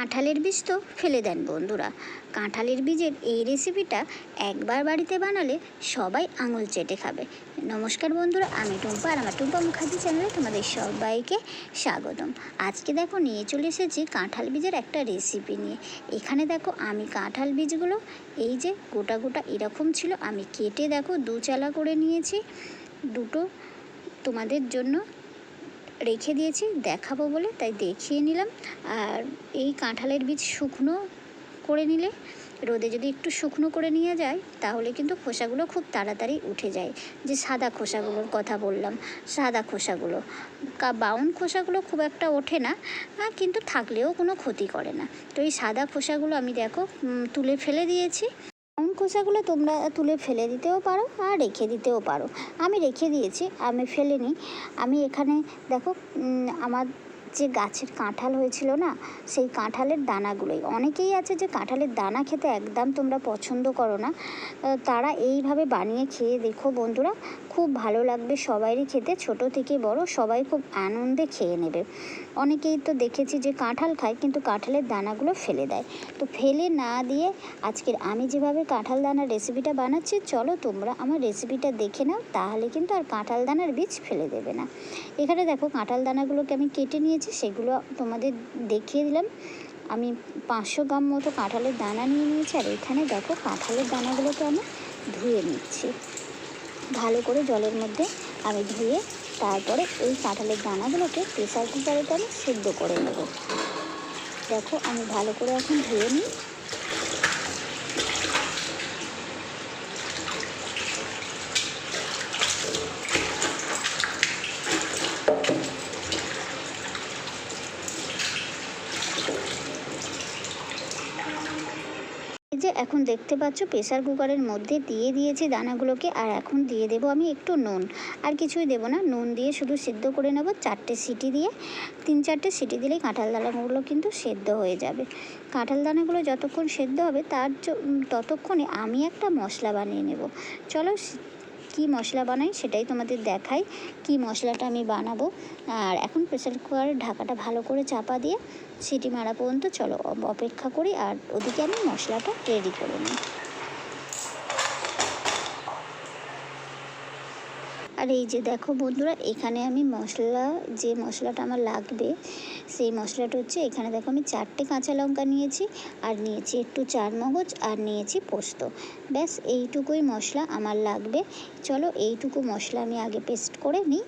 কাঁঠালের বীজ তো ফেলে দেন বন্ধুরা। কাঁঠালের বীজের এই রেসিপিটা একবার বাড়িতে বানালে সবাই আঙুল চেটে খাবে। নমস্কার বন্ধুরা, আমি টুম্পা আর আমার টুম্পা মুখার্জি চ্যানেলে তোমাদের সবাইকে স্বাগতম। আজকে দেখো নিয়ে চলে এসেছি কাঁঠাল বীজের একটা রেসিপি নিয়ে। এখানে দেখো আমি কাঁঠাল বীজগুলো এই যে গোটা গোটা এরকম ছিল, আমি কেটে দেখো দু চালা করে নিয়েছি। দুটো তোমাদের জন্য রেখে দিয়েছি, দেখাবো বলে, তাই দেখিয়ে নিলাম। আর এই কাঁঠালের বীজ শুকনো করে নিলে, রোদে যদি একটু শুকনো করে নিয়ে যায়, তাহলে কিন্তু খোসাগুলো খুব তাড়াতাড়ি উঠে যায়। যে সাদা খোসাগুলোর কথা বললাম, সাদা খোসাগুলো। বাউন খোসাগুলো খুব একটা ওঠে না কিন্তু থাকলেও কোনো ক্ষতি করে না। তো এই সাদা খোসাগুলো আমি দেখো তুলে ফেলে দিয়েছি। বাউন খোসাগুলো তোমরা তুলে ফেলে দিতেও পারো আর রেখে দিতেও পারো। আমি রেখে দিয়েছি, আমি ফেলিনি। আমি এখানে দেখো আমার যে গাছের কাঁঠাল হয়েছিল না, সেই কাঁঠালের দানাগুলোই। অনেকেই আছে যে কাঁঠালের দানা খেতে একদম তোমরা পছন্দ করো না। তারা এইভাবে বানিয়ে খেয়ে দেখো বন্ধুরা খুব ভালো লাগবে সবাইরই খেতে, ছোট থেকে বড় সবাই খুব আনন্দে খেয়ে নেবে। অনেকেই তো দেখেছি যে কাঁঠাল খায় কিন্তু কাঁঠালের দানাগুলো ফেলে দেয়। তো ফেলে না দিয়ে আজকের আমি যেভাবে কাঁঠাল দানার রেসিপিটা বানাচ্ছি, চলো তোমরা আমার রেসিপিটা দেখে নাও, তাহলে কিন্তু আর কাঁঠাল দানার বীজ ফেলে দেবে না। এখানে দেখো কাঁঠাল দানাগুলোকে আমি কেটে নিয়েছি, সেগুলো তোমাদের দেখিয়ে দিলাম। আমি পাঁচশো গ্রাম মতো কাঁঠালের দানা নিয়ে নিয়েছি, আর এখানে দেখো কাঁঠালের দানাগুলোকে আমি ধুয়ে নিচ্ছি। ভালো করে জলের মধ্যে আমি ধুয়ে তারপরে এই কাঁঠালের দানাগুলোকে প্রেসার কুকারেতে আমি সেদ্ধ করে নেব। দেখো আমি ভালো করে এখন ধুয়ে নিই। এখন দেখতে পাচ্ছ প্রেসার কুকারের মধ্যে দিয়ে দিয়েছি দানাগুলোকে, আর এখন দিয়ে দেবো আমি একটু নুন। আর কিছুই দেবো না, নুন দিয়ে শুধু সিদ্ধ করে নেব চারটে সিটি দিয়ে। তিন চারটে সিটি দিলেই কাঁঠাল দানাগুলো কিন্তু সেদ্ধ হয়ে যাবে। কাঁঠাল দানাগুলো যতক্ষণ সেদ্ধ হবে, তার ততক্ষণে আমি একটা মশলা বানিয়ে নেব। চলো কী মশলা বানাই সেটাই তোমাদের দেখাই, কী মশলাটা আমি বানাবো। আর এখন প্রেসার কুকারের ঢাকাটা ভালো করে চাপা দিয়ে সিটি মারা পর্যন্ত চলো অপেক্ষা করি আর ওদিকে আমি মশলাটা রেডি করে নিই। আর এই যে দেখো বন্ধুরা, এখানে আমি মশলা, যে মশলাটা আমার লাগবে, সেই মশলাটা হচ্ছে এখানে দেখো আমি চারটে কাঁচা লঙ্কা নিয়েছি, আর নিয়েছি একটু চার মগজ আর নিয়েছি পোস্ত। ব্যাস, এইটুকুই মশলা আমার লাগবে। চলো, এইটুকু মশলা আমি আগে পেস্ট করে নিই।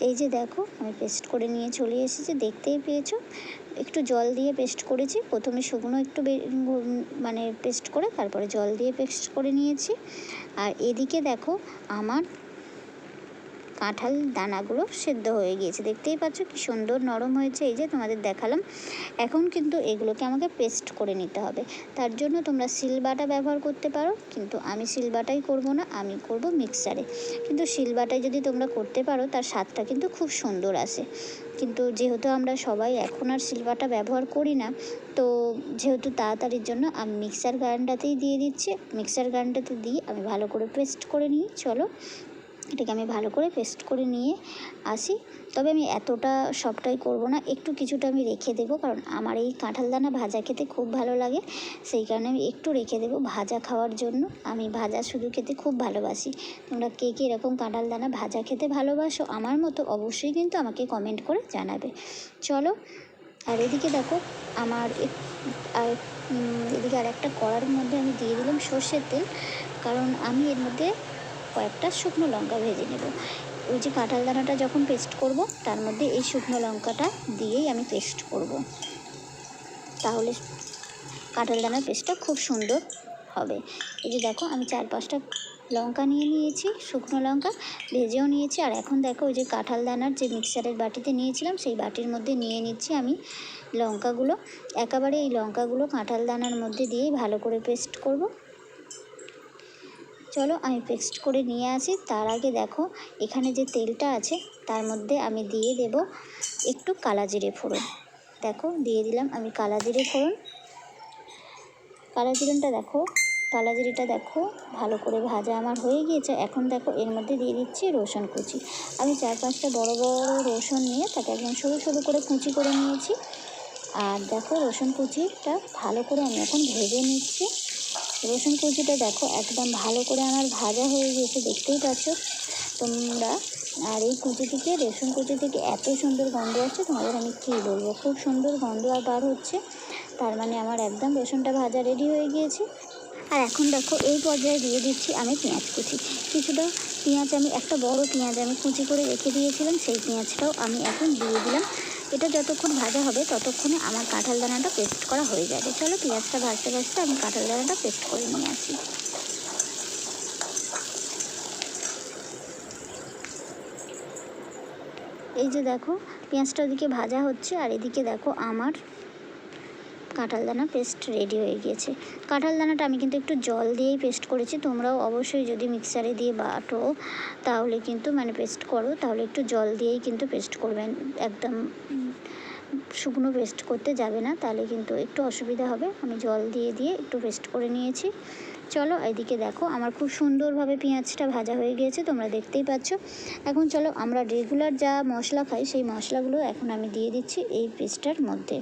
এই যে দেখো, আমি পেস্ট করে নিয়ে চলে এসেছি, দেখতেই পেয়েছ? একটু জল দিয়ে পেস্ট করেছি, প্রথমে শুকনো একটু মানে পেস্ট করে, তারপরে জল দিয়ে পেস্ট করে নিয়েছি। আর এদিকে দেখো, আমার কাঁঠাল দানাগুলো সেদ্ধ হয়ে গিয়েছে। দেখতেই পাচ্ছ কি সুন্দর নরম হয়েছে। এই যে তোমাদের দেখালাম। এখন কিন্তু এগুলোকে আমাকে পেস্ট করে নিতে হবে। তার জন্য তোমরা সিলবাটা ব্যবহার করতে পারো। কিন্তু আমি সিলবাটাই করব না, আমি করব মিক্সারে। কিন্তু সিলবাটায় যদি তোমরা করতে পারো, তার স্বাদটা কিন্তু খুব সুন্দর আসে। কিন্তু যেহেতু আমরা সবাই এখন আর সিলবাটা ব্যবহার করি না, তো যেহেতু তাড়াতাড়ির জন্য আমি মিক্সার গ্রাইন্ডারতেই দিয়ে দিচ্ছি। মিক্সার গ্রাইন্ডারতে দিয়ে আমি ভালো করে পেস্ট করে নিই। চলো এটাকে আমি ভালো করে পেস্ট করে নিয়ে আসি। তবে আমি এতটা সবটাই করব না, একটু কিছুটা আমি রেখে দেবো কারণ আমার এই কাঁঠাল দানা ভাজা খেতে খুব ভালো লাগে। সেই কারণে আমি একটু রেখে দেবো ভাজা খাওয়ার জন্য। আমি ভাজা শুধু খেতে খুব ভালোবাসি। তোমরা কে কে এরকম কাঁঠাল দানা ভাজা খেতে ভালোবাসো আমার মতো অবশ্যই কিন্তু আমাকে কমেন্ট করে জানাবে। চলো, আর এদিকে দেখো আমার আর এদিকে আর একটা কড়ার মধ্যে আমি দিয়ে দিলাম সর্ষের তেল। কারণ আমি এর মধ্যে কয়েকটা শুকনো লঙ্কা ভেজে নেব। ওই যে কাঁঠাল দানাটা যখন পেস্ট করব, তার মধ্যে এই শুকনো লঙ্কাটা দিয়েই আমি পেস্ট করব। তাহলে কাঁঠাল দানার পেস্টটা খুব সুন্দর হবে। এই যে দেখো, আমি চার পাঁচটা লঙ্কা নিয়ে নিয়েছি, শুকনো লঙ্কা ভেজেও নিয়েছি। আর এখন দেখো, ওই যে কাঁঠাল দানার যে মিক্সারের বাটিতে নিয়েছিলাম, সেই বাটির মধ্যে নিয়ে নিচ্ছি আমি লঙ্কাগুলো। একেবারে এই লঙ্কাগুলো কাঁঠাল দানার মধ্যে দিয়েই ভালো করে পেস্ট করব। চলো আমি পেস্ট করে নিয়ে আসি। তার আগে দেখো, এখানে যে তেলটা আছে, তার মধ্যে আমি দিয়ে দেব একটু কালা জিরে ফোড়ন। দেখো, দিয়ে দিলাম আমি কালা জিরে ফোড়ন। কালা জিরেটা দেখো কালাজিরিটা দেখো, ভালো করে ভাজা আমার হয়ে গিয়েছে। এখন দেখো, এর মধ্যে দিয়ে দিচ্ছি রসুন কুচি। আমি চার পাঁচটা বড় বড় রসুন নিয়ে তাকে একদম সরু সরু করে কুচি করে নিয়েছি। আর দেখো, রসুন কুচিটা ভালো করে আমি এখন ভেজে নিচ্ছি। রসুন কুচিটা দেখো, একদম ভালো করে আমার ভাজা হয়ে গিয়েছে, দেখতেই পাচ্ছ? তোমরা, আর এই কুচি থেকে রসুন কুচি থেকে এত সুন্দর গন্ধ আসছে, তোমাদের আমি কী বলব? খুব সুন্দর গন্ধ আর বার হচ্ছে, তার মানে আমার একদম রসুনটা ভাজা রেডি হয়ে গিয়েছে। আর এখন দেখো, এই পর্যায়ে দিয়ে দিচ্ছি আমি পেঁয়াজ কুচি। কিছুটা পেঁয়াজ আমি, একটা বড় পেঁয়াজ আমি কুচি করে রেখে দিয়েছিলাম, সেই পেঁয়াজটাও আমি এখন দিয়ে দিলাম। এটা যতক্ষণ ভাজা হবে ততক্ষণে আমার কাঁঠাল দানাটা পেস্ট করা হয়ে যাবে। চলো পেঁয়াজটা ভাজতে ভাজতে আমি কাঁঠাল দানাটা পেস্ট করে নিয়ে আসি। এই যে দেখো, পেঁয়াজটা ওদিকে ভাজা হচ্ছে আর এদিকে দেখো আমার কাঁঠাল দানা পেস্ট রেডি হয়ে গিয়েছে। কাঁঠাল দানাটা আমি কিন্তু একটু জল দিয়েই পেস্ট করেছি। তোমরাও অবশ্যই যদি মিক্সারে দিয়ে বাটো, তাহলে কিন্তু মানে পেস্ট করো, তাহলে একটু জল দিয়েই কিন্তু পেস্ট করবেন। একদম শুকনো পেস্ট করতে যাবে না, তাহলে কিন্তু একটু অসুবিধা হবে। আমি জল দিয়ে দিয়ে একটু পেস্ট করে নিয়েছি। চলো এদিকে দেখো, আমার খুব সুন্দরভাবে পেঁয়াজটা ভাজা হয়ে গিয়েছে, তোমরা দেখতেই পাচ্ছ। এখন চলো আমরা রেগুলার যা মশলা খাই, সেই মশলাগুলো এখন আমি দিয়ে দিচ্ছি এই পেস্টটার মধ্যে।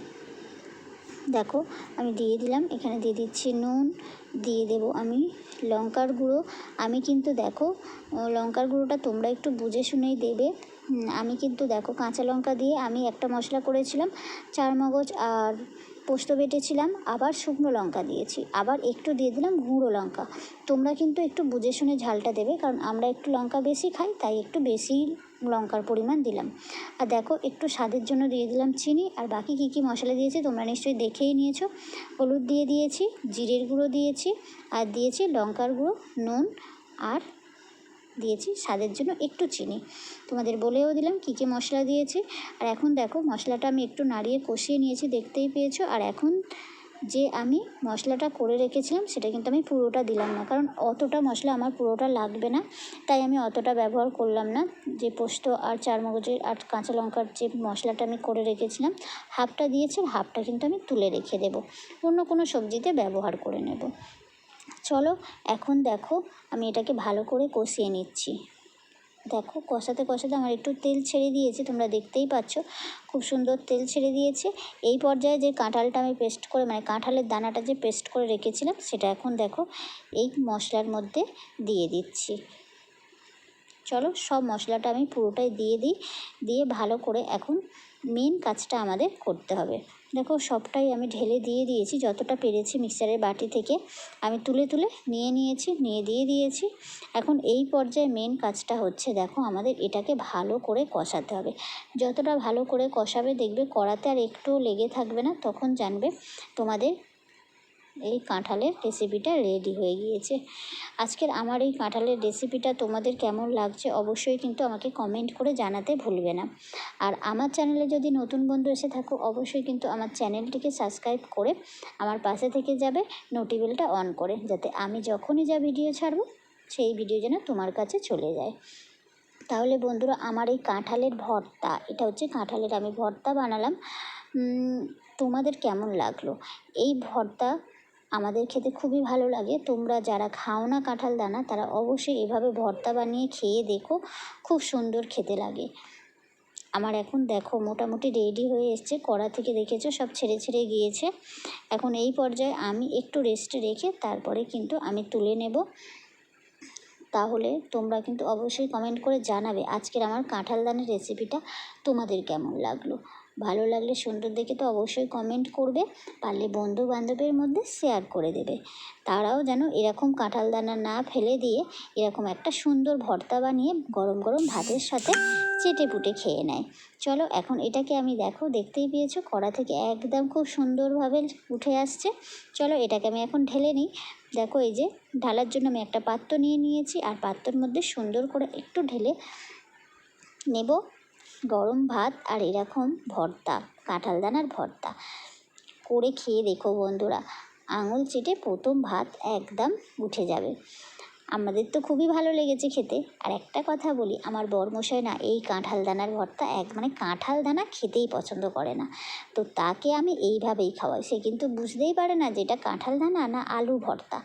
দেখো, আমি দিয়ে দিলাম, এখানে দিয়ে দিচ্ছি নুন, দিয়ে দেব আমি লঙ্কার গুঁড়ো। আমি কিন্তু দেখো, লঙ্কার গুঁড়োটা তোমরা একটু বুঝে শুনেই দেবে। আমি কিন্তু দেখো কাঁচা লঙ্কা দিয়ে আমি একটা মশলা করেছিলাম চার মগজ আর পোস্ত বেটেছিলাম, আবার শুকনো লঙ্কা দিয়েছি। আবার একটু দিয়ে দিলাম গুঁড়ো লঙ্কা। তোমরা কিন্তু একটু বুঝে শুনে ঝালটা দেবে, কারণ আমরা একটু লঙ্কা বেশি খাই, তাই একটু বেশি লঙ্কার পরিমাণ দিলাম। আর দেখো একটু স্বাদের জন্য দিয়ে দিলাম চিনি, আর বাকি কী কী মশলা দিয়েছি তোমরা নিশ্চয়ই দেখেই নিয়েছো। হলুদ দিয়ে দিয়েছি, জিরের গুঁড়ো দিয়েছি, আর দিয়েছি লঙ্কার গুঁড়ো, নুন, আর দিয়েছি, স্বাদের জন্য একটু চিনি। তোমাদের বলেও দিলাম কী কী মশলা দিয়েছি। আর এখন দেখো, মশলাটা আমি একটু নাড়িয়ে কষিয়ে নিয়েছি, দেখতেই পেয়েছ। আর এখন যে আমি মশলাটা করে রেখেছিলাম, সেটা কিন্তু আমি পুরোটা দিলাম না। কারণ অতটা মশলা আমার পুরোটা লাগবে না, তাই আমি অতটা ব্যবহার করলাম না। যে পোস্ত আর চারমগজের আর কাঁচা লঙ্কার যে মশলাটা আমি করে রেখেছিলাম, হাফটা দিয়েছি হাফটা কিন্তু আমি তুলে রেখে দেবো। অন্য কোনো সবজিতে ব্যবহার করে নেব। চলো, এখন দেখো আমি এটাকে ভালো করে কষিয়ে নিচ্ছি। দেখো, কষাতে কষাতে আমার একটু তেল ছেড়ে দিয়েছে, তোমরা দেখতেই পাচ্ছ। খুব সুন্দর তেল ছেড়ে দিয়েছে। এই পর্যায়ে যে কাঁঠালটা আমি পেস্ট করে মানে কাঁঠালের দানাটা যে পেস্ট করে রেখেছিলাম, সেটা এখন দেখো এই মশলার মধ্যে দিয়ে দিচ্ছি। চলো, সব মশলাটা আমি পুরোটাই দিয়ে দিই, দিয়ে ভালো করে এখন মেন কাজটা আমাদের করতে হবে। দেখো সবটাই আমি ঢেলে দিয়ে দিয়েছি, যতটা পেরেছি মিক্সারের বাটি থেকে। আমি তুলে তুলে নিয়ে নিয়েছি, নিয়ে দিয়ে দিয়েছি। এখন এই পর্যায়ে মেন কাজটা হচ্ছে দেখো আমাদের এটাকে ভালো করে কষাতে হবে। যতটা ভালো করে কষাবে দেখবে কড়াতে আর একটুও লেগে থাকবে না, তখন জানবে তোমাদের এই কাঁঠালের রেসিপিটা রেডি হয়ে গিয়েছে। আজকের আমার এই কাঁঠালের রেসিপিটা তোমাদের কেমন লাগছে অবশ্যই কিন্তু আমাকে কমেন্ট করে জানাতে ভুলবে না। আর আমার চ্যানেলে যদি নতুন বন্ধু এসে থাকো, অবশ্যই কিন্তু আমার চ্যানেলটিকে সাবস্ক্রাইব করে আমার পাশে থেকে যাবে নোটিবেলটা অন করে, যাতে আমি যখনই যা ভিডিও ছাড়বো, সেই ভিডিও যেন তোমার কাছে চলে যায়। তাহলে বন্ধুরা, আমার এই কাঁঠালের ভর্তা, এটা হচ্ছে কাঁঠালের, আমি ভর্তা বানালাম। তোমাদের কেমন লাগল? এই ভর্তা আমাদের খেতে খুবই ভালো লাগে। তোমরা যারা খাও না কাঁঠাল দানা, তারা অবশ্যই এভাবে ভর্তা বানিয়ে খেয়ে দেখো, খুব সুন্দর খেতে লাগে। আমার এখন দেখো মোটামুটি রেডি হয়ে এসছে, কড়া থেকে দেখেছ, সব ছেড়ে ছেড়ে গিয়েছে। এখন এই পর্যায়ে আমি একটু রেস্টে রেখে তারপরে কিন্তু আমি তুলে নেব। তাহলে তোমরা কিন্তু অবশ্যই কমেন্ট করে জানাবে আজকের আমার কাঁঠাল দানের রেসিপিটা তোমাদের কেমন লাগল। ভালো লাগলে সুন্দর দেখে তো অবশ্যই কমেন্ট করবে, পারলে বন্ধু বান্ধবের মধ্যে শেয়ার করে দেবে। তারাও যেন এরকম কাঁঠাল দানা না ফেলে দিয়ে এরকম একটা সুন্দর ভর্তা বানিয়ে গরম গরম ভাতের সাথে চেটে পুটে খেয়ে নেয়। চলো এখন এটাকে আমি দেখো, দেখতেই পেয়েছ কড়া থেকে একদম খুব সুন্দরভাবে উঠে আসছে। চলো এটাকে আমি এখন ঢেলে নিই। দেখো এই যে ঢালার জন্য আমি একটা পাত্র নিয়ে নিয়েছি, আর পাত্রর মধ্যে সুন্দর করে একটু ঢেলে নেব। গরম ভাত আর এরকম ভর্তা কাঁঠাল দানার ভর্তা। করে খেয়ে দেখো বন্ধুরা, আঙুল চেটে প্রথম ভাত একদম উঠে যাবে। আমাদের তো খুবই ভালো লেগেছে খেতে। আর একটা কথা বলি, আমার বরমশাই না এই কাঁঠাল দানার ভর্তা এক মানে কাঁঠাল দানা খেতেই পছন্দ করে না। তো তাকে আমি এইভাবেই খাওয়াই। সে কিন্তু বুঝতেই পারে না যে এটা কাঁঠাল দানা না আলু ভর্তা।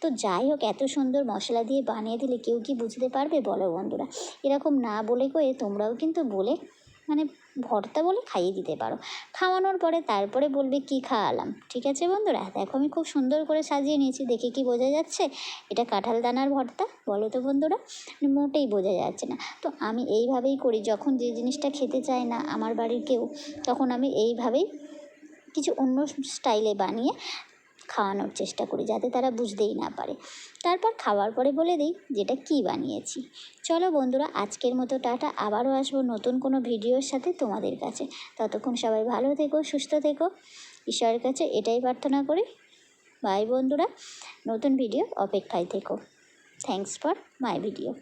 তো যাই হোক, এত সুন্দর মশলা দিয়ে বানিয়ে দিলে কেউ কি বুঝতে পারবে? বলো বন্ধুরা। এরকম না বলে কয়ে তোমরাও কিন্তু বলে মানে ভর্তা বলে খাইয়ে দিতে পারো। খাওয়ানোর পরে তারপরে বলবে, কি খাওয়ালাম? ঠিক আছে বন্ধুরা? দেখো আমি খুব সুন্দর করে সাজিয়ে নিয়েছি, দেখে কি বোঝা যাচ্ছে? এটা কাঁঠাল দানার ভর্তা, বলো তো বন্ধুরা? মোটেই বোঝা যাচ্ছে না। তো আমি এইভাবেই করি, যখন যে জিনিসটা খেতে চায় না আমার বাড়ির কেউ, তখন আমি এইভাবেই কিছু অন্য স্টাইলে বানিয়ে খাওয়ানোর চেষ্টা করি যাতে তারা বুঝতেই না পারে। তারপর খাওয়ার পরে বলে দিই যেটা কী বানিয়েছি। চলো বন্ধুরা, আজকের মতো টাটা। আবারও আসব নতুন কোনো ভিডিওর সাথে তোমাদের কাছে। ততক্ষণ সবাই ভালো থেকো, সুস্থ থেকো। ঈশ্বরের কাছে এটাই প্রার্থনা করি। বাই বন্ধুরা। নতুন ভিডিও অপেক্ষায় থেকো। Thanks for my video